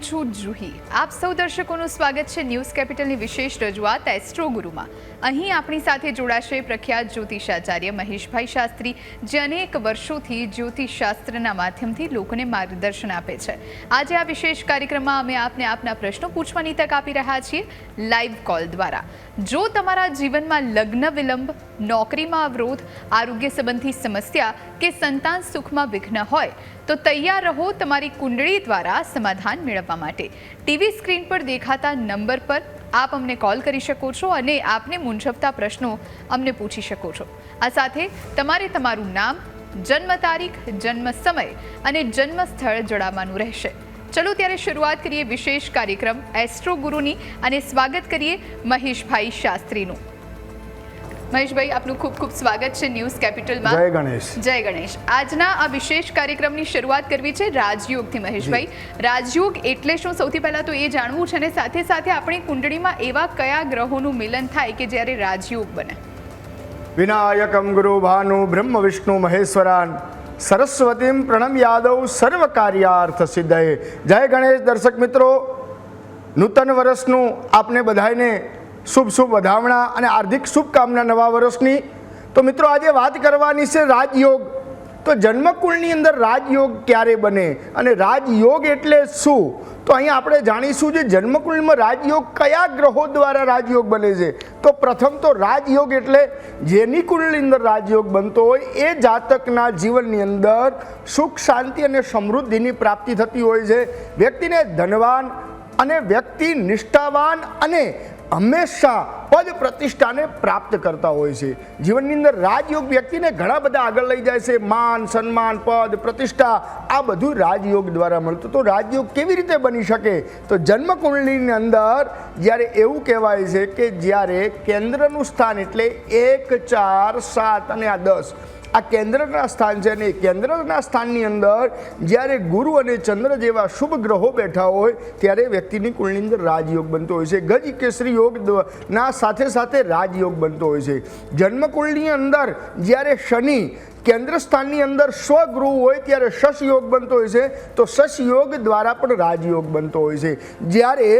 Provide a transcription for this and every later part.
હું છું જુહી. આપ સૌ દર્શકોનું સ્વાગત છે ન્યૂઝ કેપિટલની વિશેષ રજૂઆત એસ્ટ્રો ગુરુમાં. અહીં આપણી સાથે જોડાશે પ્રખ્યાત જ્યોતિષાચાર્ય મહેશભાઈ શાસ્ત્રી, જે અનેક વર્ષોથી જ્યોતિષશાસ્ત્રના માધ્યમથી લોકોને માર્ગદર્શન આપે છે. આજે આ વિશેષ કાર્યક્રમમાં અમે આપને આપના પ્રશ્નો પૂછવાની તક આપી રહ્યા છીએ લાઈવ કોલ દ્વારા. જો તમારા જીવનમાં લગ્ન વિલંબ, નોકરીમાં અવરોધ, આરોગ્ય સંબંધી સમસ્યા કે સંતાન સુખમાં વિઘ્ન હોય, તો તૈયાર રહો તમારી કુંડળી દ્વારા સમાધાન મેળવવા માટે. ટીવી સ્ક્રીન પર દેખાતા નંબર પર આપ અમને કોલ કરી શકો છો અને આપને મૂંઝવતા પ્રશ્નો અમને પૂછી શકો છો. આ સાથે તમારે તમારું નામ, જન્મ તારીખ, જન્મ સમય અને જન્મ સ્થળ જણાવવાનું રહેશે. ચલો ત્યારે શરૂઆત કરીએ વિશેષ કાર્યક્રમ એસ્ટ્રો ગુરુની અને સ્વાગત કરીએ મહેશભાઈ શાસ્ત્રીનું. મહેશભાઈ આપનું ખૂબ ખૂબ સ્વાગત છે ન્યૂઝ કેપિટલમાં. જય ગણેશ. જય ગણેશ. આજના આ વિશેષ કાર્યક્રમની શરૂઆત કરવી છે રાજયોગથી મહેશભાઈ. રાજયોગ એટલે શું? સૌથી પહેલાં તો એ જાણવું છે અને સાથે સાથે આપણી કુંડળીમાં એવા કયા ગ્રહોનું મિલન થાય કે જ્યારે રાજયોગ બને? વિનાયકમ ગુરુ ભાનુ બ્રહ્મ વિષ્ણુ મહેશ્વરાન સરસ્વતીમ પ્રણમ યાદવ સર્વ કાર્યાર્થ સિદ્ધયે. જય ગણેશ દર્શક મિત્રો. નૂતન વર્ષનું આપને બધાને શુભ શુભ વધામણા અને હાર્દિક શુભકામના નવા વર્ષની. તો મિત્રો, આજે વાત કરવાની છે રાજયોગ. તો જન્મકુળની અંદર રાજયોગ ક્યારે બને અને રાજયોગ એટલે શું? તો અહીં આપણે જાણીશું જે જન્મકુળમાં રાજયોગ કયા ગ્રહો દ્વારા રાજયોગ બને છે. તો પ્રથમ તો રાજયોગ એટલે જેની કુળની અંદર રાજયોગ બનતો હોય એ જાતકના જીવનની અંદર સુખ, શાંતિ અને સમૃદ્ધિની પ્રાપ્તિ થતી હોય છે. વ્યક્તિને ધનવાન અને વ્યક્તિ નિષ્ઠાવાન અને હંમેશા પદ પ્રતિષ્ઠાને પ્રાપ્ત કરતા હોય છે. જીવનની અંદર રાજયોગ વ્યક્તિને ઘણા બધા આગળ લઈ જાય છે. માન, સન્માન, પદ, પ્રતિષ્ઠા, આ બધું રાજયોગ દ્વારા મળતું. તો રાજયોગ કેવી રીતે બની શકે? તો જન્મકુંડલીની અંદર જ્યારે એવું કહેવાય છે કે જ્યારે કેન્દ્રનું સ્થાન એટલે એક, ચાર, સાત અને આ દસ આ કેન્દ્રના સ્થાન છે અને કેન્દ્રના સ્થાનની અંદર જ્યારે ગુરુ અને ચંદ્ર જેવા શુભ ગ્રહો બેઠા હોય, ત્યારે વ્યક્તિની કુળની અંદર રાજયોગ બનતો હોય છે. ગજ કેસરી યોગ ના સાથે સાથે રાજયોગ બનતો હોય છે. જન્મકુળની અંદર જ્યારે શનિ કેન્દ્ર સ્થાનની અંદર સ્વગૃહ હોય, ત્યારે શશયોગ બનતો હોય છે. તો શશયોગ દ્વારા પણ રાજયોગ બનતો હોય છે. જ્યારે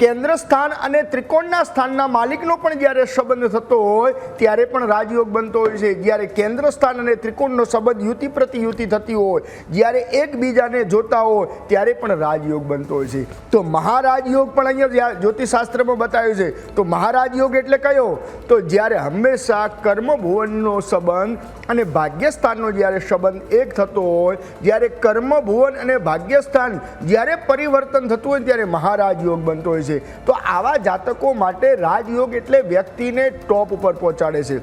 કેન્દ્ર સ્થાન અને ત્રિકોણના સ્થાનના માલિકનો પણ જ્યારે સંબંધ થતો હોય, ત્યારે પણ રાજયોગ બનતો હોય છે. જ્યારે કેન્દ્ર સ્થાન અને ત્રિકોણનો સંબંધ યુતિ પ્રતિ યુતિ થતી હોય, જ્યારે એકબીજાને જોતા હોય, ત્યારે પણ રાજયોગ બનતો હોય છે. તો મહારાજયોગ પણ અહીંયા જ્યાં જ્યોતિષશાસ્ત્રમાં બતાવ્યું છે, તો મહારાજયોગ એટલે કયો? તો જ્યારે હંમેશા કર્મભુવનનો સંબંધ અને ભાગ્યસ્થાનનો જ્યારે સંબંધ એક થતો હોય, જ્યારે કર્મભુવન અને ભાગ્યસ્થાન જ્યારે પરિવર્તન થતું હોય, ત્યારે મહારાજ યોગ બનતો હોય છે. તો આવા જાતકો માટે રાજયોગ એટલે વ્યક્તિને ટોપ ઉપર પહોંચાડે છે.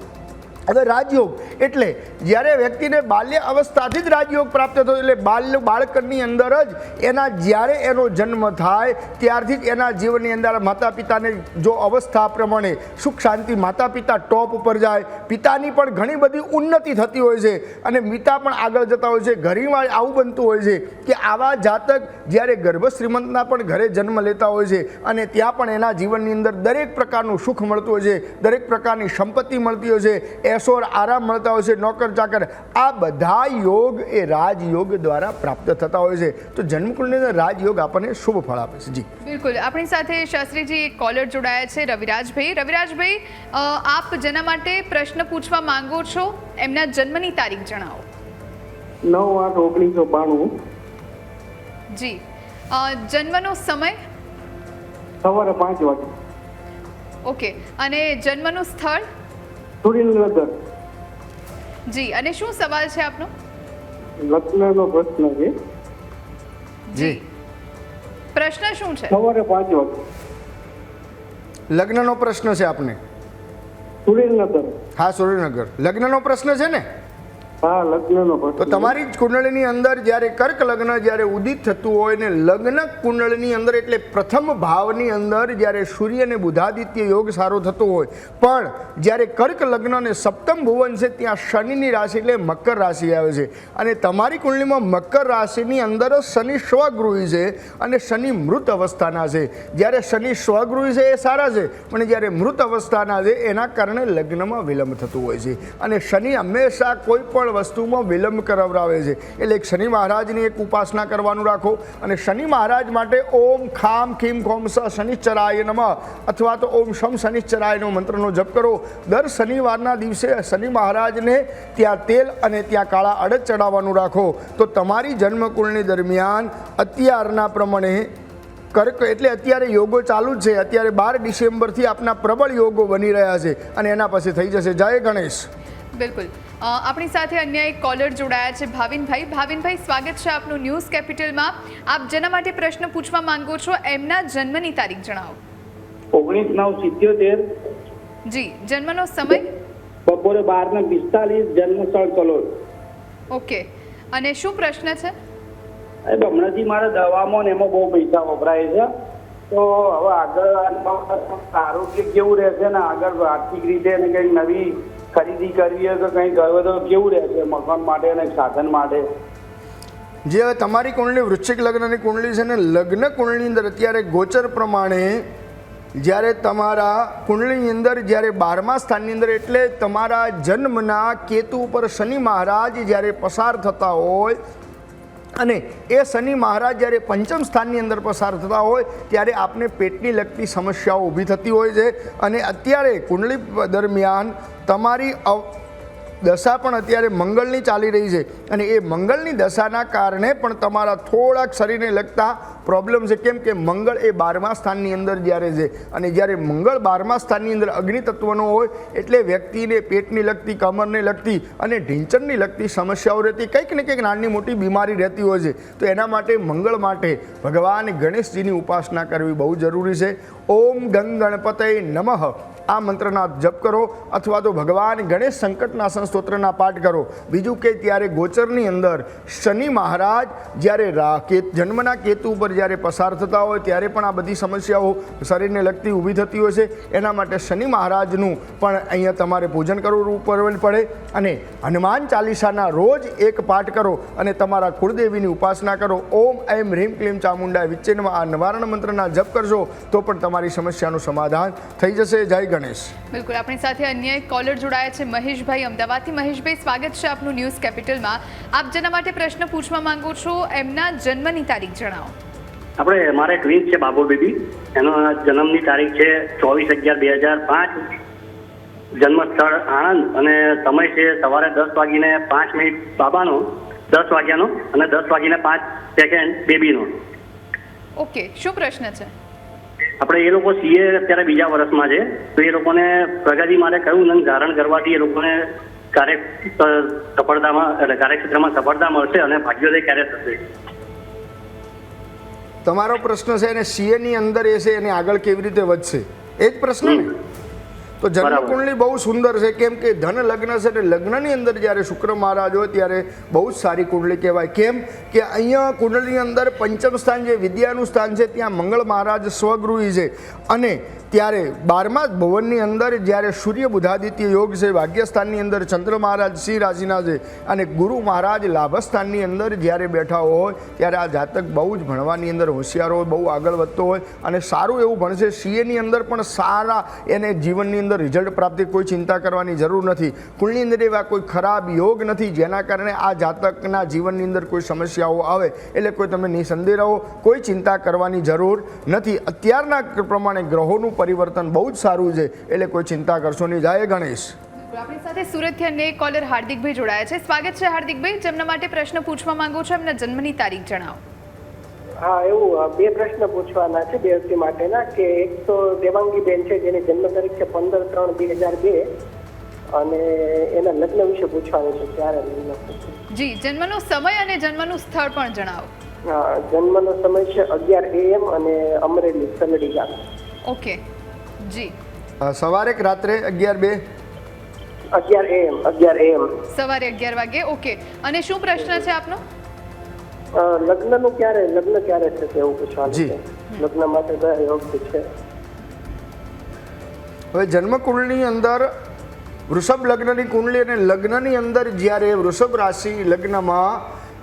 હવે રાજયોગ એટલે જ્યારે વ્યક્તિને બાલ્ય અવસ્થાથી જ રાજયોગ પ્રાપ્ત થતો એટલે બાલ્ય બાળકની અંદર જ એના જ્યારે એનો જન્મ થાય, ત્યારથી જ એના જીવનની અંદર માતા પિતાને જો અવસ્થા પ્રમાણે સુખ શાંતિ માતા પિતા ટોપ ઉપર જાય. પિતાની પણ ઘણી બધી ઉન્નતિ થતી હોય છે અને પિતા પણ આગળ જતા હોય છે. ઘણીવાર આવું બનતું હોય છે કે આવા જાતક જ્યારે ગર્ભ શ્રીમંતના પણ ઘરે જન્મ લેતા હોય છે અને ત્યાં પણ એના જીવનની અંદર દરેક પ્રકારનું સુખ મળતું હોય છે, દરેક પ્રકારની સંપત્તિ મળતી હોય છે. એશોર આરામ મળતા હોય છે નોકર ચાકર. આ બધા યોગ એ રાજયોગ દ્વારા પ્રાપ્ત થતા હોય છે. તો જન્મકુંડની અંદર રાજયોગ આપણને શુભ ફળ આપે છે. જી. બિલકુલ. આપણી સાથે શાસ્ત્રીજી એક કોલર જોડાયા છે રવિરાજભાઈ. રવિરાજભાઈ આપ જેના માટે પ્રશ્ન પૂછવા માંગો છો એમના જન્મની તારીખ જણાવો. નવ આઠ ઓગણીસો બાણું. જી. જન્મનો સમય? સવારે પાંચ વાગે. ઓકે. અને જન્મનું સ્થળ? સુરેન્દ્રનગર. જી અને શું સવાલ છે આપનો? લગ્નનો પ્રશ્ન છે. જી. પ્રશ્ન શું છે? સવારે પાંચ વાગે. લગ્નનો પ્રશ્ન છે આપને? સુરેન્દ્રનગર. હા સુરેન્દ્રનગર. લગ્નનો પ્રશ્ન છે ને? હા લગ્નનો તો તમારી જ કુંડળીની અંદર જ્યારે કર્ક લગ્ન જ્યારે ઉદિત થતું હોય ને લગ્ન કુંડળીની અંદર એટલે પ્રથમ ભાવની અંદર જ્યારે સૂર્ય અને બુધાદિત્ય યોગ સારો થતો હોય પણ જ્યારે કર્ક લગ્ન અને સપ્તમ ભુવન છે ત્યાં શનિની રાશિ એટલે મકર રાશિ આવે છે. અને તમારી કુંડળીમાં મકર રાશિની અંદર શનિ સ્વગૃહી છે અને શનિ મૃત અવસ્થાના છે. જ્યારે શનિ સ્વગૃહી છે એ સારા છે પણ જ્યારે મૃત અવસ્થાના છે એના કારણે લગ્નમાં વિલંબ થતું હોય છે. અને શનિ હંમેશા કોઈ પણ વસ્તુમાં વિલંબ કરાવરાવે છે. એટલે એક શનિ મહારાજની એક ઉપાસના કરવાનું રાખો. અને શનિ મહારાજ માટે ઓમ ખામ ખીમ ખોમ સ શનિશ્ચરાય નમ. અથવા તો ઓમ શમ શનિશ્ચરાયનો મંત્રનો જપ કરો. દર શનિવારના દિવસે શનિ મહારાજને ત્યાં તેલ અને ત્યાં કાળા અડદ ચડાવવાનું રાખો. તો તમારી જન્મકુળની દરમિયાન અત્યારના પ્રમાણે કર્ક, એટલે અત્યારે યોગો ચાલુ જ છે. અત્યારે બાર ડિસેમ્બરથી આપના પ્રબળ યોગો બની રહ્યા છે. અને એના પછી થઈ જશે. જય ગણેશ. બિલકુલ. આપણી સાથે અન્ય એક કોલર જોડાયા છે ભાવિનભાઈ. ભાવિનભાઈ સ્વાગત છે આપનું ન્યૂઝ કેપિટલમાં. આપ જેના માટે પ્રશ્ન પૂછવા માંગો છો એમના જન્મની તારીખ જણાવો. ઓગણીસ નવ સિત્યોતેર. જી જન્મનો સમય? બપોરે બાર ને પિસ્તાલીસ જન્મ સ્થળ કલોલ. ઓકે. અને શું પ્રશ્ન છે? હમણાંથી મારા દવામાં ને એમાં બહુ પૈસા વપરાય છે. તો હવે આગળ આરોગ્ય કેવું રહેશે ને આગળ આર્થિક રીતે ને કંઈક નવી ખરીદી કરવી હોય તો કંઈ હવે તો કેવું રહેશે મકાન માટે અને સાધન માટે? જે હવે તમારી કુંડલી, વૃશ્ચિક લગ્નની કુંડલી છે ને, લગ્ન કુંડળીની અંદર અત્યારે ગોચર પ્રમાણે જ્યારે તમારા કુંડળીની અંદર જ્યારે બારમા સ્થાનની અંદર એટલે તમારા જન્મના કેતુ ઉપર શનિ મહારાજ જ્યારે પસાર થતા હોય અને એ શનિ મહારાજ જ્યારે પંચમ સ્થાનની અંદર પસાર થતા હોય, ત્યારે આપને પેટની લગતી સમસ્યાઓ ઊભી થતી હોય છે. અને અત્યારે કુંડલી દરમિયાન તમારી દશા પણ અત્યારે મંગળની ચાલી રહી છે અને એ મંગળની દશાના કારણે પણ તમારા થોડાક શરીરને લગતા પ્રોબ્લેમ છે. કેમ કે મંગળ એ બારમા સ્થાનની અંદર જ્યારે છે અને જ્યારે મંગળ બારમા સ્થાનની અંદર અગ્નિ તત્વનો હોય એટલે વ્યક્તિને પેટની લગતી, કમરને લગતી અને ઢીંચણની લગતી સમસ્યાઓ રહેતી, કંઈક ને કંઈક નાની મોટી બીમારી રહેતી હોય છે. તો એના માટે, મંગળ માટે ભગવાન ગણેશજીની ઉપાસના કરવી બહુ જરૂરી છે. ઓમ ગંગ ગણપતય નમઃ. આ મંત્રના જપ કરો અથવા તો ભગવાન ગણેશ સંકટનાશન સ્તોત્રના પાઠ કરો. બીજું કે ત્યારે ગોચરની અંદર શનિ મહારાજ જ્યારે રા કે જન્મના કેતુ ઉપર જ્યારે પસાર થતા હોય ત્યારે પણ આ બધી સમસ્યાઓ શરીરને લગતી ઊભી થતી હોય છે. એના માટે શનિ મહારાજનું પણ અહીંયા તમારે પૂજન કરવું પડે અને હનુમાન ચાલીસાના રોજ એક પાઠ કરો અને તમારા કુળદેવીની ઉપાસના કરો. ઓમ એમ હ્રીમ ક્લીમ ચામુંડા વિચ્ચેનમાં આ નિવારણ મંત્રના જપ કરશો તો પણ તમારી સમસ્યાનું સમાધાન થઈ જશે. જય ગણેશ. બિલકુલ આપણી સાથે અન્ય એક કોલર જોડાયા છે મહેશભાઈ અમદાવાદથી. મહેશભાઈ સ્વાગત છે આપનું ન્યૂઝ કેપિટલમાં. આપ જેના માટે પ્રશ્ન પૂછવા માંગો છો એમના જન્મની તારીખ જણાવો. આપણે મારે ટ્વિન્સ છે બાબો બેબી. એનો જન્મની તારીખ છે ચોવીસ અગિયાર બે હજાર પાંચ. જન્મ સ્થળ આણંદ અને સમય છે સવારે દસ વાગીને પાંચ મિનિટ બાબાનો દસ વાગ્યાનો અને દસ વાગીને પાંચ સેકન્ડ બેબીનો. ઓકે શું પ્રશ્ન છે? આપણે એ લોકો સીએ અત્યારે બીજા વર્ષમાં છે. તો એ લોકોને પ્રગતિ માટે કયું નંગ ધારણ કરવાથી એ લોકોને કાર્ય સફળતામાં એટલે કાર્યક્ષેત્રમાં સફળતા મળશે અને ભાગ્યોદય ક્યારે થશે? તમારો પ્રશ્ન છે અને સીએની અંદર એ છે એને આગળ કેવી રીતે વધશે? એ જ પ્રશ્ન ને? તો જન્મકુંડલી બહુ સુંદર છે. કેમ કે ધન લગ્ન છે એટલે લગ્નની અંદર જ્યારે શુક્ર મહારાજ હોય ત્યારે બહુ જ સારી કુંડલી કહેવાય. કેમ કે અહીંયા કુંડલીની અંદર પંચમ સ્થાન જે વિદ્યાનું સ્થાન છે ત્યાં મંગળ મહારાજ સ્વગૃહી છે. અને ત્યારે બારમા ભવનની અંદર જ્યારે સૂર્ય બુધાદિત્ય યોગ છે ભાગ્યસ્થાનની અંદર ચંદ્ર મહારાજ સિંહ રાશિના છે અને ગુરુ મહારાજ લાભસ્થાનની અંદર જ્યારે બેઠા હોય ત્યારે આ જાતક બહુ જ ભણવાની અંદર હોશિયાર હોય બહુ આગળ વધતો હોય અને સારું એવું ભણશે. સીએની અંદર પણ સારા એને જીવનની અંદર રિઝલ્ટ પ્રાપ્તિ કોઈ ચિંતા કરવાની જરૂર નથી. કુળની અંદર એવા કોઈ ખરાબ યોગ નથી જેના કારણે આ જાતકના જીવનની અંદર કોઈ સમસ્યાઓ આવે એટલે કોઈ તમે નિસંદેહ રહો. કોઈ ચિંતા કરવાની જરૂર નથી. અત્યારના પ્રમાણે ગ્રહોનું પરિવર્તન બહુ જ સારું છે એટલે કોઈ ચિંતા કરશો નહીં. જાય ગણેશ. આપણી સાથે સુરતથી અન્ય કોલર હાર્દિકભાઈ જોડાયા છે. સ્વાગત છે હાર્દિકભાઈ. જેમના માટે પ્રશ્ન પૂછવા માંગો છો એમના જન્મની તારીખ જણાવો. હા એવું બે પ્રશ્ન પૂછવાના છે બે વ્યક્તિ માટેના કે એક તો દેવાંગી બેન છે જેની જન્મ તારીખ છે પંદર ત્રણ બે હજાર બે અને એના લગ્ન વિશે પૂછવાનું છે ક્યારે લગ્ન જી જન્મનો સમય અને જન્મનું સ્થળ પણ જણાવો. હા, જન્મનો સમય છે અગિયાર એએમ અને અમરેલી સલડી ગામ. ઓકે જી. સવારે કે રાત્રે અગિયાર બે? અગિયાર એમ અગિયાર એમ સવારે અગિયાર વાગે ઓકે. અને શું પ્રશ્ન છે આપનો? લગ્નનું ક્યારે લગ્ન ક્યારે છે એવું પૂછવાનું છે? લગ્ન માટે કયા યોગ છે? હવે જન્મકુંડની અંદર વૃષભ લગ્નની કુંડલી અને લગ્નની અંદર જ્યારે વૃષભ રાશિ લગ્નમાં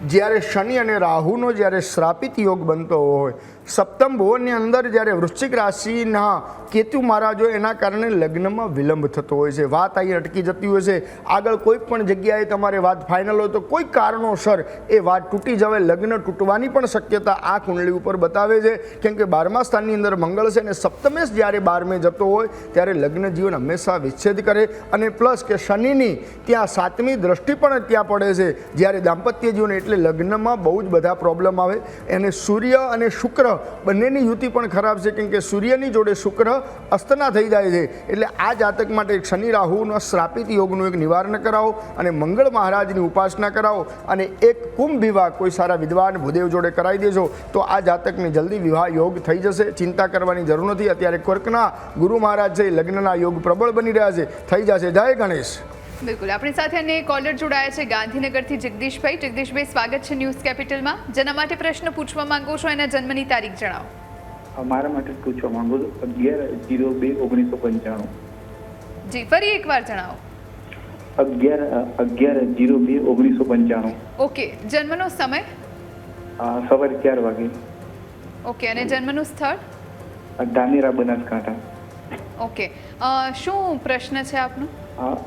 જ્યારે શનિ અને રાહુનો જ્યારે શ્રાપિત યોગ બનતો હોય સપ્તમ ભુવનની અંદર જ્યારે વૃશ્ચિક રાશિના કેતુ મહારાજો એના કારણે લગ્નમાં વિલંબ થતો હોય છે. વાત અહીં અટકી જતી હોય છે. આગળ કોઈ પણ જગ્યાએ તમારે વાત ફાઇનલ હોય તો કોઈ કારણોસર એ વાત તૂટી જવે લગ્ન તૂટવાની પણ શક્યતા આ કુંડળી ઉપર બતાવે છે. કેમ કે બારમા સ્થાનની અંદર મંગળ છે અને સપ્તમેશ જ્યારે બારમે જતો હોય, ત્યારે લગ્ન જીવન હંમેશા વિચ્છેદ કરે અને પ્લસ કે શનિની ત્યાં સાતમી દ્રષ્ટિ પણ ત્યાં પડે છે. જ્યારે દાંપત્ય જીવન એટલે લગ્નમાં બહુ જ બધા પ્રોબ્લેમ આવે. એને સૂર્ય અને શુક્ર બંનેની યુતિ પણ ખરાબ છે, કેમ કે સૂર્યની જોડે શુક્ર અસ્તના થઈ જાય છે. એટલે આ જાતક માટે શનિ, રાહુનો શ્રાપિત યોગનું એક નિવારણ કરાવો અને મંગળ મહારાજની ઉપાસના કરાવો અને એક કુંભ વિવાહ કોઈ સારા વિદ્વાન ભૂદેવ જોડે કરાવી દેજો, તો આ જાતકને જલ્દી વિવાહ યોગ થઈ જશે. ચિંતા કરવાની જરૂર નથી. અત્યારે કર્કના ગુરુ મહારાજ છે, લગ્નના યોગ પ્રબળ બની રહ્યા છે. થઈ જશે. જય ગણેશ. બિલકુલ. આપણી સાથે અને કોલર જોડાયા છે ગાંધીનગરથી જગદીશભાઈ. જગદીશભાઈ સ્વાગત છે ન્યૂઝ કેપિટલમાં. જેના માટે પ્રશ્ન પૂછવા માંગો છો એના જન્મની તારીખ જણાવો. મારા માટે પૂછવા માંગુ છું. અગિયાર જીરો બે ઓગણીસો પંચાણું. જી ફરી એકવાર જણાવો. અગિયાર અગિયાર જીરો બે ઓગણીસો પંચાણું. ઓકે જન્મનો સમય? સવાર ચાર વાગે. ઓકે અને જન્મનું સ્થળ? ધાનેરા બનાસકાંઠા. ઓકે. શું પ્રશ્ન છે આપનો?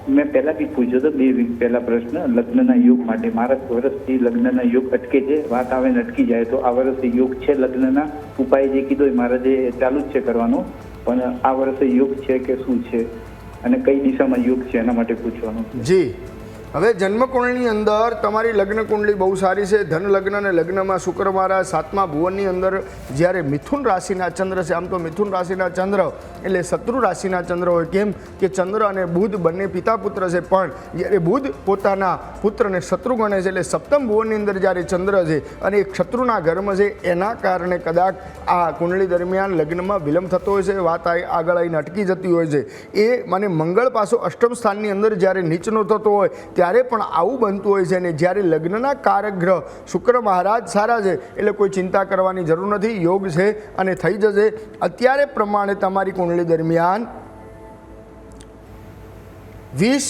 મેં પહેલા બી પૂછ્યો હતો, બે વીક પહેલા પ્રશ્ન, લગ્નના યોગ માટે. મારા વર્ષથી લગ્નના યોગ અટકે છે, વાત આવે અટકી જાય, તો આ વર્ષે યોગ છે લગ્નના. ઉપાય જે કીધો એ મારે જે ચાલુ જ છે કરવાનો. પણ આ વર્ષે યોગ છે કે શું છે? અને કઈ દિશામાં યોગ છે એના માટે પૂછવાનું. જી. હવે જન્મકુંડળીની અંદર તમારી લગ્ન કુંડળી બહુ સારી છે. ધન લગ્ન અને લગ્નમાં શુક્ર મહારાજ સાતમા ભુવનની અંદર જ્યારે મિથુન રાશિના ચંદ્ર છે, આમ તો મિથુન રાશિના ચંદ્ર એટલે શત્રુ રાશિના ચંદ્ર હોય કેમ કે ચંદ્ર અને બુધ બંને પિતા પુત્ર છે, પણ જ્યારે બુધ પોતાના પુત્રને શત્રુ ગણે છે એટલે સપ્તમ ભુવનની અંદર જ્યારે ચંદ્ર છે અને એક શત્રુના ઘરમાં છે, એના કારણે કદાચ આ કુંડળી દરમિયાન લગ્નમાં વિલંબ થતો હોય છે, વાત આગળ આવીને અટકી જતી હોય છે. એ મને મંગળ પાછો અષ્ટમ સ્થાનની અંદર જ્યારે નીચનો થતો હોય ત્યારે પણ આવું બનતું હોય છે અને જ્યારે લગ્નના કારક ગ્રહ શુક્ર મહારાજ સારા છે, એટલે કોઈ ચિંતા કરવાની જરૂર નથી, યોગ છે અને થઈ જશે. અત્યારે પ્રમાણે તમારી કુંડલી દરમિયાન વીસ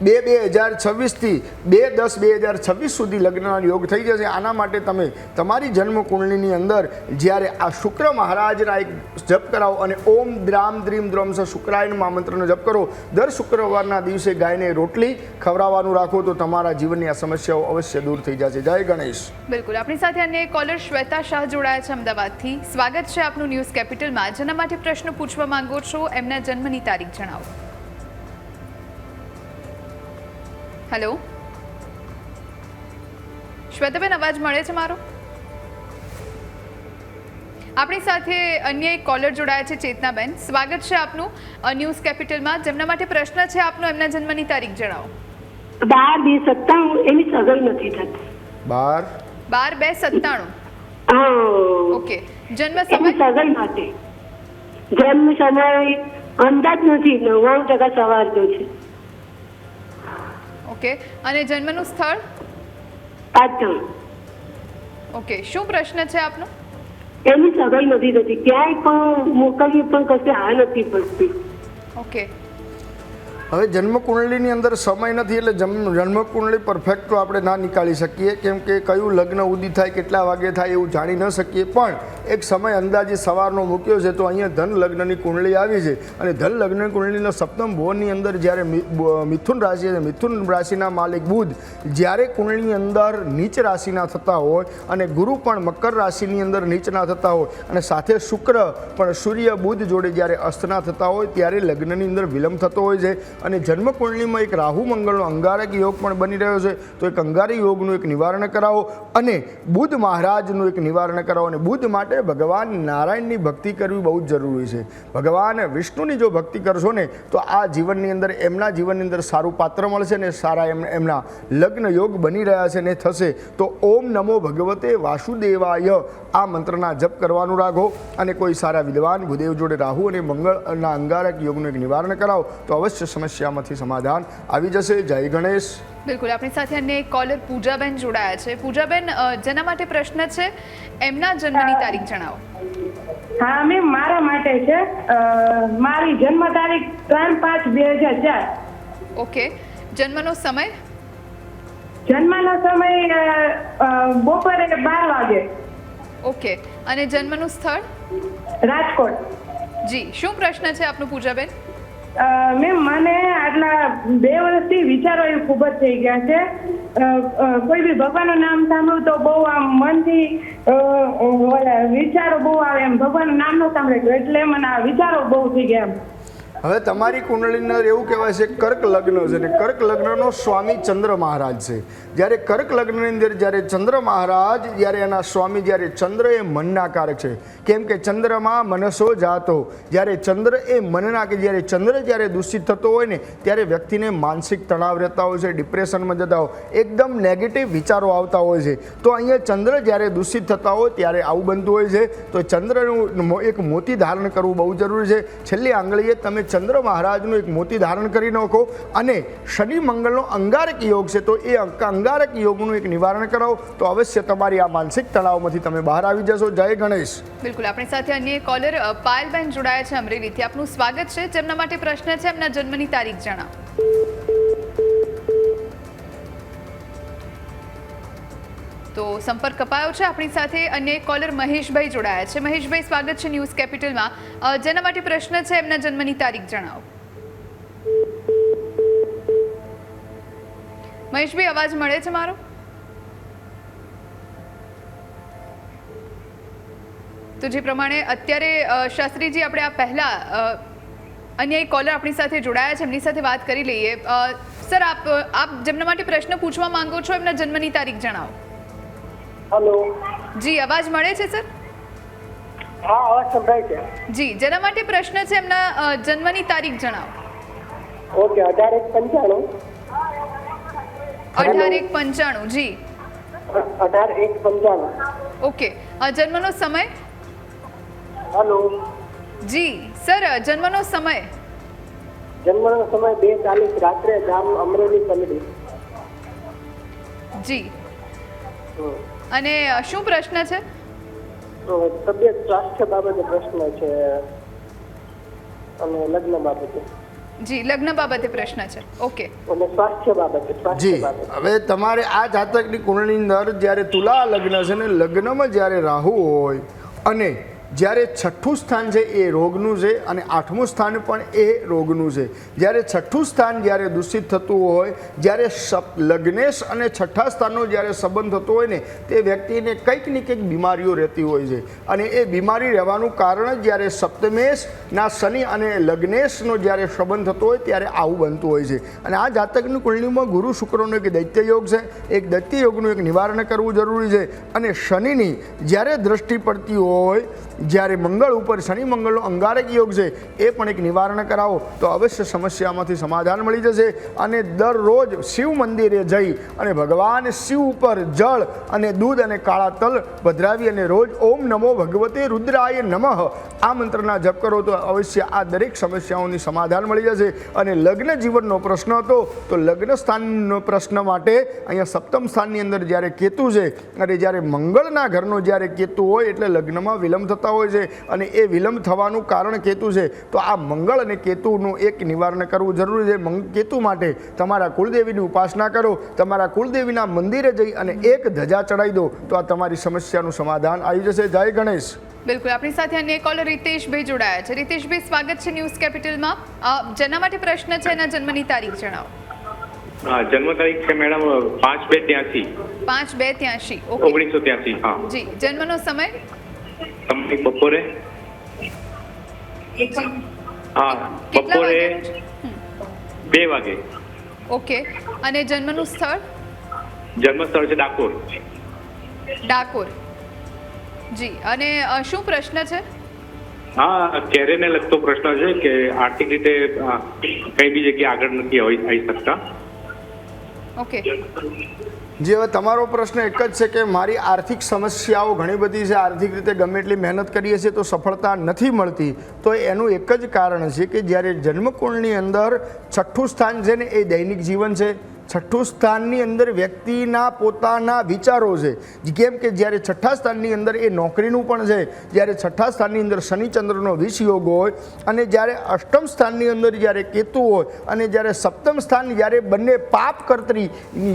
બે બે હજાર છવ્વીસથી બે દસ બે હજાર છવ્વીસ સુધી લગ્નના યોગ થઈ જશે. આના માટે તમે તમારી જન્મ કુંડળીની અંદર જ્યારે આ શુક્ર મહારાજના એક જપ કરાવો અને ઓમ દ્રામ દ્રીમ દ્રમ સ શુક્રાયન મહામંત્રનો જપ કરો, દર શુક્રવારના દિવસે ગાયને રોટલી ખવડાવવાનું રાખો તો તમારા જીવનની આ સમસ્યાઓ અવશ્ય દૂર થઈ જશે. જય ગણેશ. બિલકુલ. આપણી સાથે અન્ય કોલર શ્વેતા શાહ જોડાયા છે અમદાવાદથી. સ્વાગત છે આપનું ન્યૂઝ કેપિટલમાં. જેના માટે પ્રશ્ન પૂછવા માંગો છો, એમના જન્મની તારીખ જણાવો. હેલો શ્વેતાબેન અવાજ મળે છે મારો? આપણી સાથે અન્ય એક કોલર જોડાયા છે ચેતનાબેન. સ્વાગત છે આપનું ન્યૂઝ કેપિટલમાં જેમના માટે પ્રશ્ન છે આપનો એમના જન્મની તારીખ જણાવો. બાર બે સત્તાણું એની સગલ નથી થતી. બાર? બાર બે સત્તાણું. ઓકે. જન્મ સમય? સગલ માટે. જન્મ સમય અંદાજ નથી નવ્વાણું ટકા સવારનો છે. ઓકે. અને જન્મનું સ્થળ? પાટણ. ઓકે. શું પ્રશ્ન છે આપનો? એની સગાઈ નથી થતી. ક્યાંય પણ મોકલીએ પણ કશે આ નથી પડતી. ઓકે. હવે જન્મકુંડલીની અંદર સમય નથી એટલે જન્મ જન્મકુંડળી પરફેક્ટ તો આપણે ના નીકાળી શકીએ. કેમ કે કયું લગ્ન ઉદી થાય, કેટલા વાગે થાય એવું જાણી ન શકીએ. પણ એક સમય અંદાજે સવારનો મૂક્યો છે તો અહીંયા ધન લગ્નની કુંડળી આવી છે. અને ધન લગ્ન કુંડળીના સપ્તમ ભુવનની અંદર જ્યારે મિથુન રાશિ છે મિથુન રાશિના માલિક બુધ જ્યારે કુંડળીની અંદર નીચ રાશિના થતા હોય અને ગુરુ પણ મકર રાશિની અંદર નીચના થતા હોય અને સાથે શુક્ર પણ સૂર્ય બુધ જોડે જ્યારે અસ્તના થતા હોય ત્યારે લગ્નની અંદર વિલંબ થતો હોય છે. અને જન્મ કુંડળીમાં એક રાહુ મંગળનો અંગારક યોગ પણ બની રહ્યો છે. તો એક અંગારી યોગનું એક નિવારણ કરાવો અને બુદ્ધ મહારાજનું એક નિવારણ કરાવો અને બુદ્ધ માટે ભગવાન નારાયણની ભક્તિ કરવી બહુ જ જરૂરી છે. ભગવાન વિષ્ણુની જો ભક્તિ કરશો ને, તો આ જીવનની અંદર, એમના જીવનની અંદર સારું પાત્ર મળશે ને સારા એમ, એમના લગ્ન યોગ બની રહ્યા છે ને થશે. તો ઓમ નમો ભગવતે વાસુદેવાય. આ મંત્રના જપ કરવાનું રાખો અને કોઈ સારા વિદ્વાન ભૂદેવ જોડે રાહુ અને મંગળના અંગારક યોગનું એક નિવારણ કરાવો. તો અવશ્ય સમસ્યા સમસ્યામાંથી સમાધાન આવી જશે. જય ગણેશ. બિલકુલ. આપણી સાથે અન્ય એક કોલર પૂજાબેન જોડાયા છે. પૂજાબેન જેના માટે પ્રશ્ન છે એમના જન્મની તારીખ જણાવો. હા મેમ મારા માટે છે. મારી જન્મ તારીખ ત્રણ પાંચ બે હજાર ચાર. ઓકે. જન્મનો સમય? જન્મનો સમય બપોરે બાર વાગે. ઓકે. અને જન્મનું સ્થળ? રાજકોટ. જી. શું પ્રશ્ન છે આપનું પૂજાબેન? મેમ, મને આટલા બે વર્ષથી વિચારો એ ખૂબ જ થઈ ગયા છે. કોઈ બી ભગવાનનું નામ સાંભળું તો બહુ આમ મનથી વિચારો બહુ આવે એમ. ભગવાનનું નામ ન સાંભળે એટલે મને આ વિચારો બહુ થઈ ગયા એમ. હવે તમારી કુંડળી અંદર એવું કહેવાય છે, કર્ક લગ્ન છે ને કર્ક લગ્નનો સ્વામી ચંદ્ર મહારાજ છે. જ્યારે કર્ક લગ્નની અંદર જ્યારે ચંદ્ર મહારાજ, જ્યારે એના સ્વામી, જ્યારે ચંદ્ર એ મનના છે. કેમ કે ચંદ્રમાં મનસો જાતો. જ્યારે ચંદ્ર એ મનના કે જ્યારે ચંદ્ર જ્યારે દૂષિત થતો હોય ને, ત્યારે વ્યક્તિને માનસિક તણાવ રહેતા હોય છે, ડિપ્રેશનમાં જતા હોય, એકદમ નેગેટિવ વિચારો આવતા હોય છે. તો અહીંયા ચંદ્ર જ્યારે દૂષિત થતા હોય, ત્યારે આવું બનતું હોય છે. તો ચંદ્રનું એક મોતી ધારણ કરવું બહુ જરૂરી છે. છેલ્લી આંગળીએ તમે ચંદ્ર મહારાજનું એક મોતી ધારણ કરી નાખો અને શનિ મંગળનો અંગારક યોગ છે તો એ અંગારક યોગનું એક નિવારણ કરાવો. તો અવશ્ય તમારી આ માનસિક તણાવમાંથી તમે બહાર આવી જશો. જય ગણેશ. બિલકુલ. આપણી સાથે અન્ય કોલર પાયલબેન જોડાયા છે અમરેલીથી. આપનું સ્વાગત છે. જેમના માટે પ્રશ્ન છે એમના જન્મની તારીખ જણાવો. તો સંપર્ક કપાયો છે આપણી સાથે. એક કોલર મહેશભાઈ જોડાયા છે. મહેશભાઈ, સ્વાગત છે ન્યૂઝ કેપિટલમાં. જેના માટે પ્રશ્ન છે એમના જન્મની તારીખ જણાવો. મહેશભાઈ, અવાજ મળે છે મારો? તો જે પ્રમાણે અત્યારે શાસ્ત્રીજી, આપણે આ પહેલા અન્ય એક કોલર આપણી સાથે જોડાયા છે. એમની સાથે વાત કરી લઈએ. સર, આપ આપ જેમના માટે પ્રશ્ન પૂછવા માંગો છો, એમના જન્મની તારીખ જણાવો. હલો. જી અવાજ મળે છે સર? હા અવાજ સંભળાય છે. જી જેના માટે પ્રશ્ન છે એમના જન્મની તારીખ જણાવો. ઓકે અઢાર એક પંચાણું. અઢાર એક પંચાણું જી. અઢાર એક પંચાણું. ઓકે જન્મનો સમય? હલો. જી સર જન્મનો સમય? જન્મનો સમય બે ચાલીસ રાત્રે ગામ અમરેલી પલડી. જી. અને શું પ્રશ્ન છે? તબિયત સ્વાસ્થ્ય બાબતે પ્રશ્ન છે અને લગ્ન બાબતે. જી લગ્ન બાબતે પ્રશ્ન છે. ઓકે. અને સ્વાસ્થ્ય બાબતે જી બાબતે. હવે તમારે આ જાતકની કુંડળીની અંદર જ્યારે તુલા લગ્ન છે ને લગ્નમાં જ્યારે રાહુ હોય અને જ્યારે છઠ્ઠું સ્થાન છે એ રોગનું છે અને આઠમું સ્થાન પણ એ રોગનું છે. જ્યારે છઠ્ઠું સ્થાન જ્યારે દૂષિત થતું હોય, જ્યારે લગ્નેશ અને છઠ્ઠા સ્થાનનો જ્યારે સંબંધ થતો હોય ને, તે વ્યક્તિને કંઈક ને કંઈક બીમારીઓ રહેતી હોય છે. અને એ બીમારી રહેવાનું કારણ જ્યારે સપ્તમેશના શનિ અને લગ્નેશનો જ્યારે સંબંધ થતો હોય, ત્યારે આવું બનતું હોય છે. અને આ જાતકની કુંડલીમાં ગુરુ શુક્રનો એક દૈત્ય યોગ છે. એક દૈત્યયોગનું એક નિવારણ કરવું જરૂરી છે. અને શનિની જ્યારે દ્રષ્ટિ પડતી હોય જ્યારે મંગળ ઉપર શનિ મંગળનો અંગારક યોગ છે, એ પણ એક નિવારણ કરાવો, તો અવશ્ય સમસ્યામાંથી સમાધાન મળી જશે. અને દરરોજ શિવ મંદિરે જઈ અને ભગવાન શિવ ઉપર જળ અને દૂધ અને કાળા તલ પધરાવી અને રોજ ઓમ નમો ભગવતે રુદ્રાય નમઃ આ મંત્રના જપ કરો, તો અવશ્ય આ દરેક સમસ્યાઓની સમાધાન મળી જશે. અને લગ્ન જીવનનો પ્રશ્ન હતો, તો લગ્ન સ્થાનનો પ્રશ્ન માટે અહીંયા સપ્તમ સ્થાનની અંદર જ્યારે કેતુ છે, અને જ્યારે મંગળના ઘરનો જ્યારે કેતુ હોય, એટલે લગ્નમાં વિલંબ થતા હોય છે અને એ વિલંબ થવાનું કારણ કેતુ છે તો આ મંગળ અને કેતુનું એક નિવારણ કરવું જરૂરી છે. કેતુ માટે તમારા કુળદેવીની ઉપાસના કરો તમારા કુળદેવીના મંદિરે જઈ અને એક ધજા ચડાવી દો તો આ તમારી સમસ્યાનું સમાધાન આવી જશે. જય ગણેશ. બિલકુલ આપણી સાથે અન્ય એક કોલર રીતેશભાઈ જોડાયા છે. રીતેશભાઈ સ્વાગત છે ન્યૂઝ કેપિટલમાં. જેના માટે પ્રશ્ન છે એના જન્મની તારીખ જણાવો. હા જન્મ તારીખ છે મેડમ પાંચ બે ત્યાંસી. પાંચ બે ત્યાંથી ઓગણીસો ત્યાંસી હા. જી જન્મનો સમય? તમને બપોરે? હા બપોરે બે વાગે. ઓકે. અને જન્મનું સ્થળ? જન્મ સ્થળ છે ડાકોર. ડાકોર. જી. અને શું પ્રશ્ન છે? હા કેરેને લગતો પ્રશ્ન છે કે આર્થિક રીતે કઈ બી જગ્યાએ આગળ નથી આવી આવી શકતા. ઓકે. જે હવે તમારો પ્રશ્ન એક જ છે કે મારી આર્થિક સમસ્યાઓ ઘણી બધી છે, આર્થિક રીતે ગમે એટલી મહેનત કરીએ છીએ તો સફળતા નથી મળતી. તો એનું એક જ કારણ છે કે જ્યારે જન્મકુંડની અંદર છઠ્ઠું સ્થાન છે ને એ દૈનિક જીવન છે છઠ્ઠું સ્થાનની અંદર વ્યક્તિના પોતાના વિચારો છે. કેમ કે જ્યારે છઠ્ઠા સ્થાનની અંદર એ નોકરીનું પણ છે, જ્યારે છઠ્ઠા સ્થાનની અંદર શનિચંદ્રનો વિષ યોગ હોય અને જ્યારે અષ્ટમ સ્થાનની અંદર જ્યારે કેતુ હોય અને જ્યારે સપ્તમ સ્થાન જ્યારે બંને પાપ કરતરી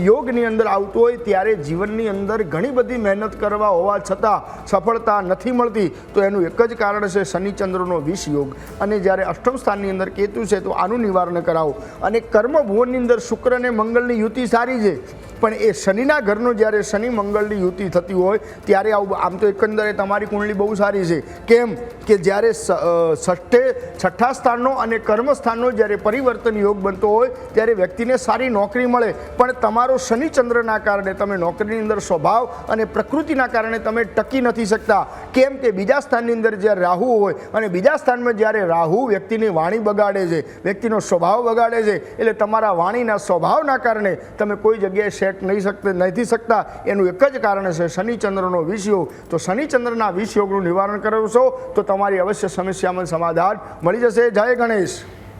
યોગની અંદર આવતું હોય ત્યારે જીવનની અંદર ઘણી બધી મહેનત કરવા હોવા છતાં સફળતા નથી મળતી. તો એનું એક જ કારણ છે શનિચંદ્રનો વિષ યોગ અને જ્યારે અષ્ટમ સ્થાનની અંદર કેતુ છે તો આનું નિવારણ કરાવો. અને કર્મ ભુવનની અંદર શુક્ર અને મંગળની યુતિ સારી છે. પણ એ શનિના ઘરનો જ્યારે શનિ મંગળની યુતિ થતી હોય, ત્યારે આવું આમ તો એકંદરે તમારી કુંડલી બહુ સારી છે. કેમ કે જ્યારે ષઠ્ઠે છઠ્ઠા સ્થાનનો અને કર્મ સ્થાનનો જ્યારે પરિવર્તન યોગ બનતો હોય, ત્યારે વ્યક્તિને સારી નોકરી મળે. પણ તમારો શનિચંદ્રના કારણે તમે નોકરીની અંદર સ્વભાવ અને પ્રકૃતિના કારણે તમે ટકી નથી શકતા. કેમ કે બીજા સ્થાનની અંદર જ્યારે રાહુ હોય અને બીજા સ્થાનમાં જ્યારે રાહુ વ્યક્તિની વાણી બગાડે છે, વ્યક્તિનો સ્વભાવ બગાડે છે, એટલે તમારા વાણીના સ્વભાવના કારણે તમે કોઈ જગ્યાએ સેટ નહીં શકતા નથી શકતા. એનું એક જ કારણ છે શનિચંદ્રનો વિષયોગ તો શનિચંદ્રના વિષયોગનું નિવારણ કરશો તો તમારી અવશ્ય સમસ્યામાં સમાધાન મળી જશે. જય ગણેશ.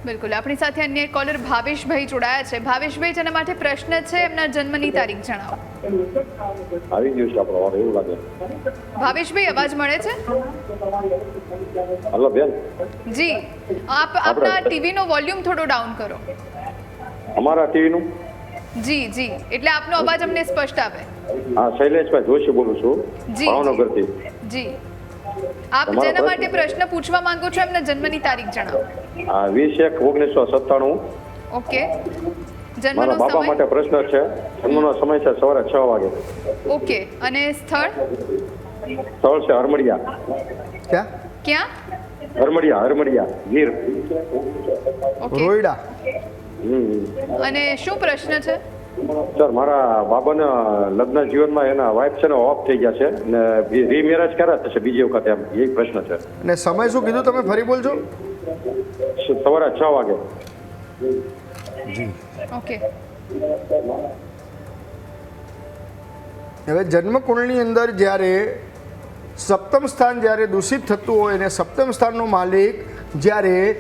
બિલકુલ. આપણી સાથે અન્ય કોલર ભાવેશભાઈ જોડાયા છે. ભાવેશભાઈ જેના માટે પ્રશ્ન છે એમના જન્મની તારીખ જણાવો. આવી ગયું છે આપણો એવું લાગે. ભાવેશભાઈ અવાજ મળે છે? હલો બેન. જી. આપ આપના ટીવીનો વોલ્યુમ થોડો ડાઉન કરો. અમારા ટીવીનું? જી જી. એટલે આપનો અવાજ અમને સ્પષ્ટ આવે. હા શૈલેષભાઈ જોશી બોલું છું જી. ભાવનગરથી. જી. આપ જેના માટે પ્રશ્ન પૂછવા માંગો છો એમના જન્મની તારીખ જણાવો. હા વીસ એક ઓગણીસો સત્તાણું. ઓકે. મારા જન્મનો બાબા માટે પ્રશ્ન છે. જન્મનો સમય છે સવારે છ વાગે. ઓકે. અને સ્થળ? સ્થળ છે હરમડિયા. ક્યાં? ક્યાં? હરમડિયા હરમડિયા ગીર. રોયડા. અને શું પ્રશ્ન છે? સર મારા બાબાના લગ્ન જીવનમાં એના વાઇફ છે ને ઓફ થઈ ગયા છે ને રીમેરેજ ક્યારે થશે બીજી વખત એમ? એ પ્રશ્ન છે. અને સમય શું કીધું તમે? ફરી બોલજો. સવારે છ વાગે. ઓકે. હવે જન્મકુંડની અંદર જ્યારે સપ્તમ સ્થાન જ્યારે દૂષિત થતું હોય અને સપ્તમ સ્થાનનો માલિક જ્યારે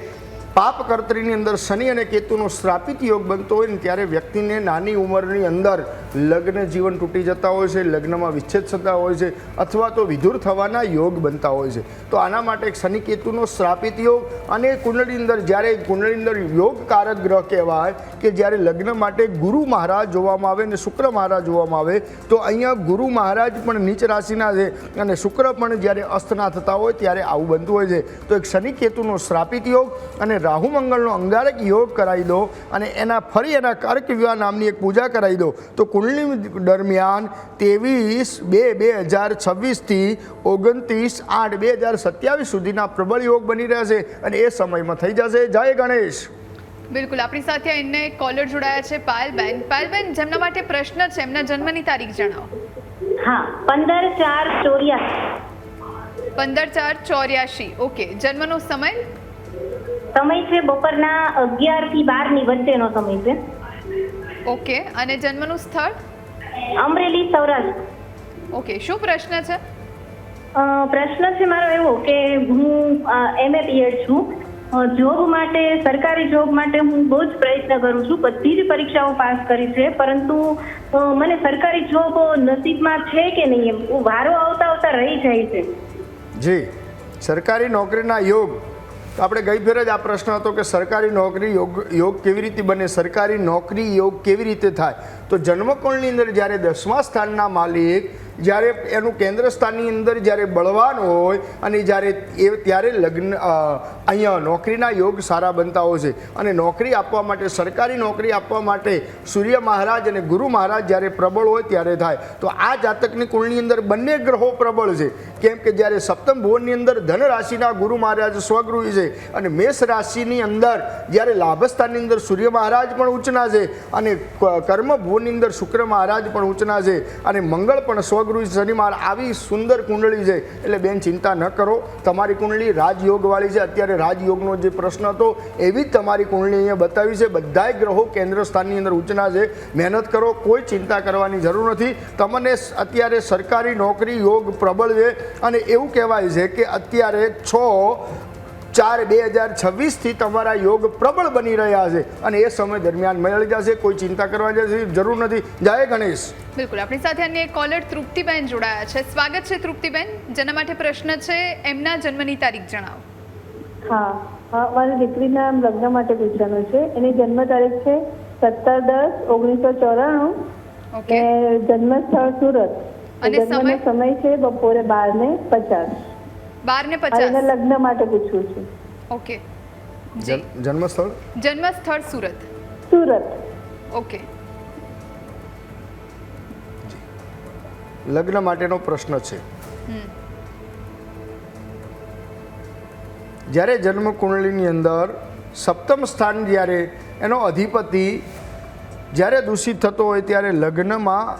પાપ કર્તરીની અંદર શનિ અને કેતુનો શ્રાપિત યોગ બનતો હોય ને ત્યારે વ્યક્તિને નાની ઉંમરની અંદર લગ્ન જીવન તૂટી જતા હોય છે, લગ્નમાં વિચ્છેદ થતા હોય છે, અથવા તો વિધુર થવાના યોગ બનતા હોય છે. તો આના માટે શનિ કેતુનો શ્રાપિત યોગ અને કુંડળી અંદર, જ્યારે કુંડળી અંદર યોગકારક ગ્રહ કહેવાય કે જ્યારે લગ્ન માટે ગુરુ મહારાજ જોવામાં આવે અને શુક્ર મહારાજ જોવામાં આવે, તો અહીંયા ગુરુ મહારાજ પણ નીચ રાશિના છે અને શુક્ર પણ જ્યારે અસ્તના થતા હોય ત્યારે આવું બનતું હોય છે. તો એક શનિ કેતુનો શ્રાપિત યોગ અને રાહુ મંગળનો અંગારક યોગ કરાવી દો અને એના ફરી એના કર્ક વિવાહ નામની એક પૂજા કરાવી દો. તો કુંડળી દરમિયાન ત્રેવીસ બે બે હજાર છવ્વીસથી ઓગણત્રીસ આઠ બે હજાર સત્યાવીસ સુધીના પ્રબળ યોગ બની રહેશે અને એ સમયમાં થઈ જશે. જય ગણેશ. બિલકુલ. આપણી સાથે એક કોલર જોડાયા છે પાયલબેન. પાયલબેન જેમના માટે પ્રશ્ન છે એમના જન્મની તારીખ જણાવો. હા પંદર ચાર ચોર્યાસી. પંદર ચાર ચોર્યાસી. ઓકે. જન્મનો સમય? સમય છે બપોરના અગિયારથી બારની વચ્ચેનો સમય છે. ઓકે અને જન્મનું સ્થળ? અમરેલી સૌરાષ્ટ્ર ઓકે શું પ્રશ્ન છે? પ્રશ્ન છે મારો એવો કે હું એમએ બીએડ છું. જોબ માટે સરકારી જોબ માટે હું બહુ જ પ્રયત્ન કરું છું. બધી જ પરીક્ષાઓ પાસ કરી છે પરંતુ મને સરકારી જોબ નસીબમાં છે કે નહીં એમ? હું વારો આવતા આવતા રહી જાય છે. જી સરકારી નોકરીના યોગ તો આપણે ગઈ ફેર જ આ પ્રશ્ન હતો કે સરકારી નોકરી યોગ યોગ કેવી રીતે બને? સરકારી નોકરી યોગ કેવી રીતે થાય? તો જન્મકોણની અંદર જ્યારે દસમા સ્થાનના માલિક જ્યારે એનું કેન્દ્ર સ્થાનની અંદર જ્યારે બળવાન હોય અને જ્યારે એ ત્યારે લગ્ન અહીંયા નોકરીના યોગ સારા બનતા હોય છે. અને નોકરી આપવા માટે, સરકારી નોકરી આપવા માટે સૂર્ય મહારાજ અને ગુરુ મહારાજ જ્યારે પ્રબળ હોય ત્યારે થાય. તો આ જાતકની કુળની અંદર બંને ગ્રહો પ્રબળ છે. કેમ કે જ્યારે સપ્તમ ભુવનની અંદર ધન રાશિના ગુરુ મહારાજ સ્વગૃહી છે અને મેષ રાશિની અંદર જ્યારે લાભસ્થાનની અંદર સૂર્ય મહારાજ પણ ઉચ્ચના છે અને કર્મ ભુવનની અંદર શુક્ર મહારાજ પણ ઉચના છે અને મંગળ પણ સ્વ સ્વગૃહ શનિમાર આવી સુંદર કુંડળી છે. એટલે બેન, ચિંતા ન કરો. તમારી કુંડળી રાજયોગવાળી છે. અત્યારે રાજયોગનો જે પ્રશ્ન હતો, એવી જ તમારી કુંડળી અહીંયા બતાવી છે. બધાય ગ્રહો કેન્દ્ર સ્થાનની અંદર ઉચના છે. મહેનત કરો, કોઈ ચિંતા કરવાની જરૂર નથી. તમને અત્યારે સરકારી નોકરી યોગ પ્રબળ છે. અને એવું કહેવાય છે કે અત્યારે છ ચાર બે હજાર છવ્વીસથી તમારા યોગ પ્રબળ બની રહ્યા છે અને એ સમય દરમિયાન મળી જશે કોઈ ચિંતા કરવા જશે જરૂર નથી. જય ગણેશ. બિલકુલ આપણી સાથે અન્ય એક કોલર તૃપ્તિબેન જોડાયા છે. સ્વાગત છે તૃપ્તિબેન. જેના માટે પ્રશ્ન છે એમના જન્મની તારીખ જણાવો. હા હા મારી દીકરીના લગ્ન માટે પૂછવાનું છે. એની જન્મ તારીખ છે સત્તર દસ ઓગણીસો ચોરાણું. જન્મ સ્થળ સુરત. અને સમય? સમય છે બપોરે બાર ને પચાસ. બાર ને એના પચાસ. લગ્ન માટે પૂછવું છે. ઓકે. જન્મ સ્થળ જન્મ સ્થળ સુરત. સુરત. ઓકે. લગ્ન માટેનો પ્રશ્ન છે. જ્યારે જન્મ કુંડલીની અંદર સપ્તમ સ્થાન જ્યારે એનો અધિપતિ જ્યારે દૂષિત થતો હોય ત્યારે લગ્નમાં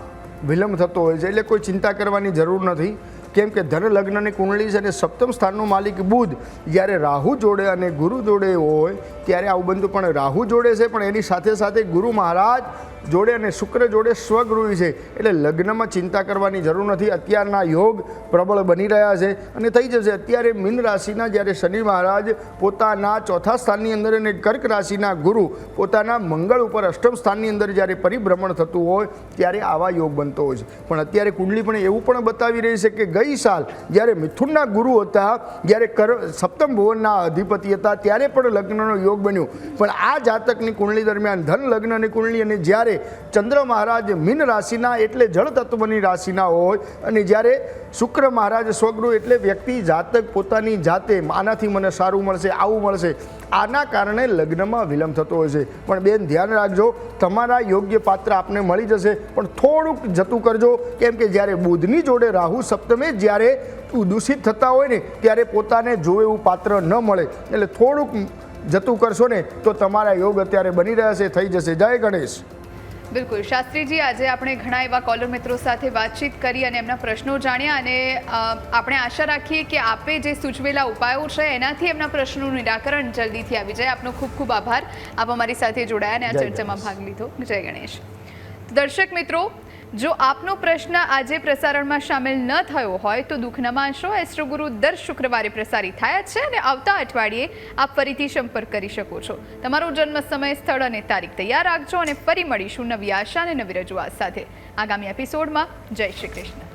વિલંબ થતો હોય છે એટલે કોઈ ચિંતા કરવાની જરૂર નથી. કેમ કે ધન લગ્નની કુંડળી છે અને સપ્તમ સ્થાનનો માલિક બુધ, જ્યારે રાહુ જોડે અને ગુરુ જોડે હોય, ત્યારે આવું બનતું પણ રાહુ જોડે છે, પણ એની સાથે સાથે ગુરુ મહારાજ જોડે અને શુક્ર જોડે સ્વગૃહી છે. એટલે લગ્નમાં ચિંતા કરવાની જરૂર નથી. અત્યારના યોગ પ્રબળ બની રહ્યા છે અને થઈ જશે. અત્યારે મીન રાશિના જ્યારે શનિ મહારાજ પોતાના ચોથા સ્થાનની અંદર અને કર્ક રાશિના ગુરુ પોતાના મંગળ ઉપર અષ્ટમ સ્થાનની અંદર જ્યારે પરિભ્રમણ થતું હોય ત્યારે આવા યોગ બનતો હોય છે. પણ અત્યારે કુંડલી પણ એવું પણ બતાવી રહી છે કે ગઈ સાલ જ્યારે મિથુનના ગુરુ હતા, જ્યારે કર સપ્તમ ભુવનના અધિપતિ હતા, ત્યારે પણ લગ્નનો યોગ બન્યો. પણ આ જાતકની કુંડલી દરમિયાન ધન લગ્નની કુંડલી અને જ્યારે ચંદ્ર મહારાજ મીન રાશિના એટલે જળ તત્વની રાશિના હોય અને જ્યારે શુક્ર મહારાજ સ્વગૃહ એટલે વ્યક્તિ, જાતક પોતાની જાતે આનાથી મને સારું મળશે, આવું મળશે. આના કારણે લગ્નમાં વિલંબ થતો હોય છે. પણ બેન, ધ્યાન રાખજો, તમારા યોગ્ય પાત્ર આપને મળી જશે. પણ થોડુંક જતું કરજો. કેમ કે જ્યારે બુધની જોડે રાહુ સપ્તમે જ્યારે દૂષિત થતા હોય ને, ત્યારે પોતાને જોવે એવું પાત્ર ન મળે. એટલે થોડુંક જતું કરશો ને, તો તમારા યોગ અત્યારે બની રહ્યા છે, થઈ જશે. જય ગણેશ. બિલકુલ. શાસ્ત્રીજી આજે આપણે ઘણા એવા કોલર મિત્રો સાથે વાતચીત કરી અને એમના પ્રશ્નો જાણ્યા અને આપણે આશા રાખીએ કે આપે જે સૂચવેલા ઉપાયો છે એનાથી એમના પ્રશ્નોનું નિરાકરણ જલ્દીથી આવી જાય. આપનો ખૂબ ખૂબ આભાર. આપ અમારી સાથે જોડાયા અને આ ચર્ચામાં ભાગ લીધો. જય ગણેશ. દર્શક મિત્રો જો આપનો પ્રશ્ન આજે પ્રસારણમાં સામેલ ન થયો હોય તો દુઃખ ન માનશો એસ્ટ્રોગુરુ દર શુક્રવારે પ્રસારિત થયા છે અને આવતા અઠવાડિયે આપ ફરીથી સંપર્ક કરી શકો છો. તમારો જન્મ સમય, સ્થળ અને તારીખ તૈયાર રાખજો અને ફરી મળીશું નવી આશા અને નવી રજૂઆત સાથે. આગામી એપિસોડમાં જય શ્રી કૃષ્ણ.